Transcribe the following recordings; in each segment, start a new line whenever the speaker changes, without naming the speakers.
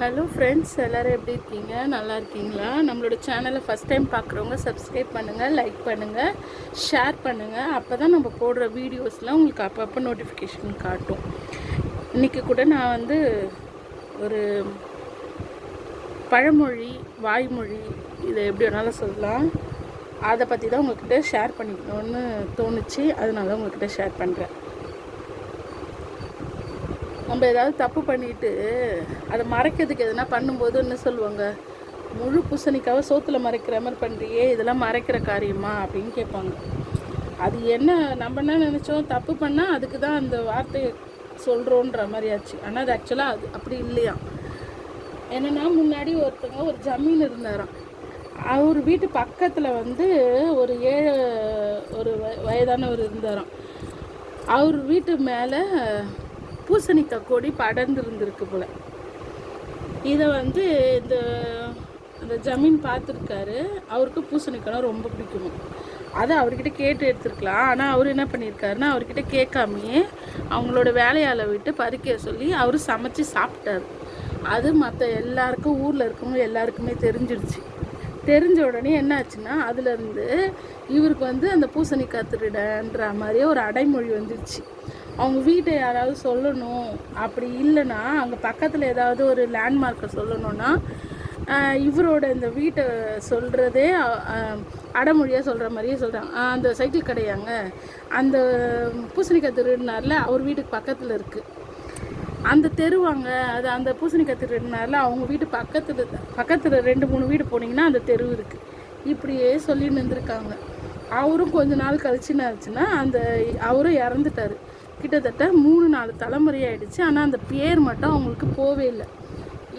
hello friends எல்லோரும் எப்படி இருக்கீங்க நல்லா இருக்கீங்களா நம்மளோட சேனலை ஃபஸ்ட் டைம் பார்க்குறவங்க சப்ஸ்கிரைப் பண்ணுங்கள் லைக் பண்ணுங்கள் ஷேர் பண்ணுங்கள் அப்போ தான் நம்ம போடுற வீடியோஸ்லாம் உங்களுக்கு அப்பப்போ நோட்டிஃபிகேஷன் காட்டும் இன்றைக்கி கூட நான் வந்து ஒரு பழமொழி வாய்மொழி இதை எப்படி வேணாலும் சொல்லலாம் அதை பற்றி தான் உங்கள்கிட்ட ஷேர் பண்ணிக்கணும்னு தோணுச்சு அதனால உங்கள்கிட்ட ஷேர் பண்ணுறேன் நம்ம ஏதாவது தப்பு பண்ணிட்டு அதை மறைக்கிறதுக்கு எதனா பண்ணும்போது என்ன சொல்லுவாங்க முழு பூசணிக்காவை சோத்துல மறைக்கிற மாதிரி பண்ணுறியே இதெல்லாம் மறைக்கிற காரியமா அப்படின்னு கேட்பாங்க அது என்ன நம்ம என்ன நினச்சோம் தப்பு பண்ணால் அதுக்கு தான் அந்த வார்த்தையை சொல்கிறோன்ற மாதிரி ஆச்சு ஆனால் அது ஆக்சுவலாக அது அப்படி இல்லையா என்னென்னா முன்னாடி ஒருத்தவங்க ஒரு ஜமீன் இருந்தாராம் அவர் வீட்டு பக்கத்தில் வந்து ஒரு ஏழு ஒரு வயதானவர் இருந்தாராம் அவர் வீட்டு மேலே பூசணிக்காய் கொடி படர்ந்துருந்துருக்கு போல் இதை வந்து இந்த அந்த ஜமீன் பார்த்துருக்காரு அவருக்கு பூசணிக்காய் ரொம்ப பிடிக்கும் அதை அவர்கிட்ட கேட்டு எடுத்துருக்கலாம் ஆனால் அவர் என்ன பண்ணியிருக்காருன்னா அவர்கிட்ட கேட்காமையே அவங்களோட வேலையால் விட்டு பறிக்க சொல்லி அவர் சமைச்சு சாப்பிட்டார் அது மற்ற எல்லாருக்கும் ஊரில் இருக்கவங்க எல்லாருக்குமே தெரிஞ்சிடுச்சு தெரிஞ்ச உடனே என்ன ஆச்சுன்னா அதுலேருந்து இவருக்கு வந்து அந்த பூசணிக்காய் திருடன்ற மாதிரியே ஒரு அடைமொழி வந்துடுச்சு அவங்க வீட்டை யாராவது சொல்லணும் அப்படி இல்லைன்னா அங்கே பக்கத்தில் ஏதாவது ஒரு லேண்ட்மார்க்கை சொல்லணும்னா இவரோட இந்த வீட்டை சொல்கிறதே அடமொழியாக சொல்கிற மாதிரியே சொல்கிறாங்க அந்த சைக்கிள் கடையாங்க அந்த பூசணிக்காய் திருடினார்ல அவர் வீட்டுக்கு பக்கத்தில் இருக்குது அந்த தெருவாங்க அது அந்த பூசணிக்காய் திருடினார்ல அவங்க வீட்டு பக்கத்தில் பக்கத்தில் ரெண்டு மூணு வீடு போனீங்கன்னா அந்த தெரு இருக்குது இப்படியே சொல்லி நின்றுருக்காங்க அவரும் கொஞ்ச நாள் கழிச்சுன்னு ஆச்சுன்னா அந்த அவரும் இறந்துட்டார் கிட்டத்தட்ட மூணு நாலு தலைமுறை ஆயிடுச்சு ஆனால் அந்த பேர் மட்டும் அவங்களுக்கு போவே இல்லை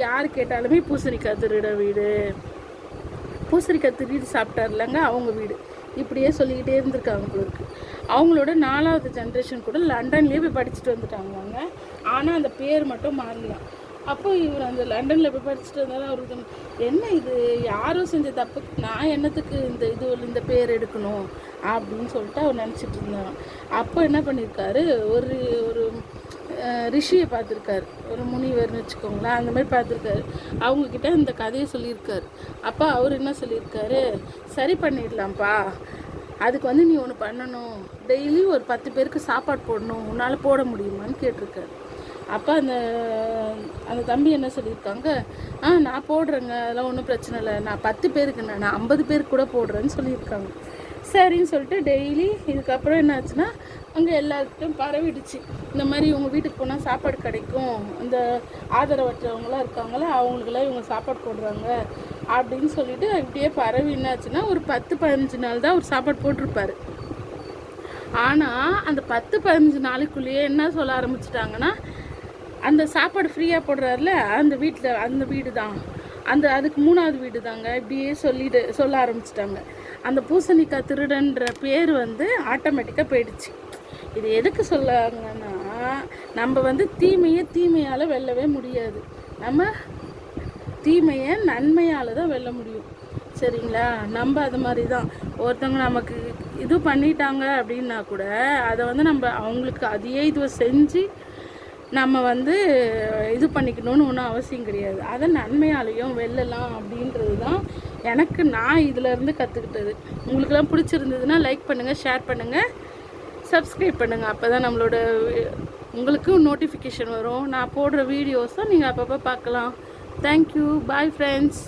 யார் கேட்டாலுமே பூசணிக்காய் திருட வீடு பூசணிக்காய் திருடி சாப்பிட்டார் இல்லைங்க அவங்க வீடு இப்படியே சொல்லிக்கிட்டே இருந்திருக்காங்க அவங்களுக்கு அவங்களோட நாலாவது ஜென்ரேஷன் கூட லண்டன்லேயே போய் படிச்சுட்டு வந்துட்டாங்க ஆனால் அந்த பேர் மட்டும் மாறலாம் அப்போ இவர் அந்த லண்டனில் போய் படிச்சுட்டு வந்தாலும் அவருக்கு என்ன இது யாரும் செஞ்ச தப்பு நான் என்னத்துக்கு இந்த இது இந்த பேர் எடுக்கணும் அப்படின்னு சொல்லிட்டு அவர் நினச்சிட்டு இருந்தாங்க அப்போ என்ன பண்ணியிருக்காரு ஒரு ஒரு ரிஷியை பார்த்துருக்காரு ஒரு முனிவர்னு வச்சுக்கோங்களேன் அந்த மாதிரி பார்த்துருக்காரு அவங்கக்கிட்ட இந்த கதையை சொல்லியிருக்காரு அப்போ அவர் என்ன சொல்லியிருக்காரு சரி பண்ணிடலாம்ப்பா அதுக்கு வந்து நீ ஒன்று பண்ணணும் டெய்லி ஒரு பத்து பேருக்கு சாப்பாடு போடணும் உன்னால் போட முடியுமான்னு கேட்டிருக்காரு அப்போ அந்த அந்த தம்பி என்ன சொல்லியிருக்காங்க ஆ நான் போடுறேங்க அதெல்லாம் ஒன்றும் பிரச்சனை இல்லை நான் பத்து பேருக்கு நான் நான் ஐம்பது பேருக்கு கூட போடுறேன்னு சொல்லியிருக்காங்க சரின்னு சொல்லிட்டு டெய்லி இதுக்கப்புறம் என்னாச்சுன்னா அங்கே எல்லாருக்கிட்டும் பரவிடுச்சு இந்த மாதிரி இவங்க வீட்டுக்கு போனால் சாப்பாடு கிடைக்கும் அந்த ஆதரவற்றவங்களாம் இருக்காங்களே அவங்களுக்கெல்லாம் இவங்க சாப்பாடு போடுறாங்க அப்படின்னு சொல்லிட்டு இப்படியே பரவி என்னாச்சுன்னா ஒரு பத்து பதினஞ்சு நாள் தான் ஒரு சாப்பாடு போட்டிருப்பார் ஆனால் அந்த பத்து பதினஞ்சு நாளுக்குள்ளேயே என்ன சொல்ல ஆரம்பிச்சிட்டாங்கன்னா அந்த சாப்பாடு ஃப்ரீயாக போடுறாருல அந்த வீட்டில் அந்த வீடு தான் அந்த அதுக்கு மூணாவது வீடு தாங்க இப்படியே சொல்லிட்டு சொல்ல ஆரம்பிச்சிட்டாங்க அந்த பூசணிக்காய் திருடன்ற பேர் வந்து ஆட்டோமேட்டிக்காக போயிடுச்சு இது எதுக்கு சொல்லாங்கன்னா நம்ம வந்து தீமையை தீமையால் வெல்லவே முடியாது நம்ம தீமையை நன்மையால் தான் வெல்ல முடியும் சரிங்களா நம்ம அது மாதிரி தான் ஒருத்தவங்க நமக்கு இது பண்ணிட்டாங்க அப்படின்னா கூட அதை வந்து நம்ம அவங்களுக்கு அதையே இதுவை செஞ்சு நம்ம வந்து இது பண்ணிக்கணும்னு ஒன்றும் அவசியம் கிடையாது அதை நன்மையாலையும் வெல்லலாம் அப்படின்றது தான் எனக்கு நான் இதிலேருந்து கற்றுக்கிட்டது உங்களுக்கெல்லாம் பிடிச்சிருந்ததுன்னா லைக் பண்ணுங்கள் ஷேர் பண்ணுங்கள் சப்ஸ்கிரைப் பண்ணுங்கள் அப்போ தான் நம்மளோட உங்களுக்கும் நோட்டிஃபிகேஷன் வரும் நான் போடுற வீடியோஸும் நீங்கள் அப்பப்போ பார்க்கலாம் தேங்க்யூ பாய் ஃப்ரெண்ட்ஸ்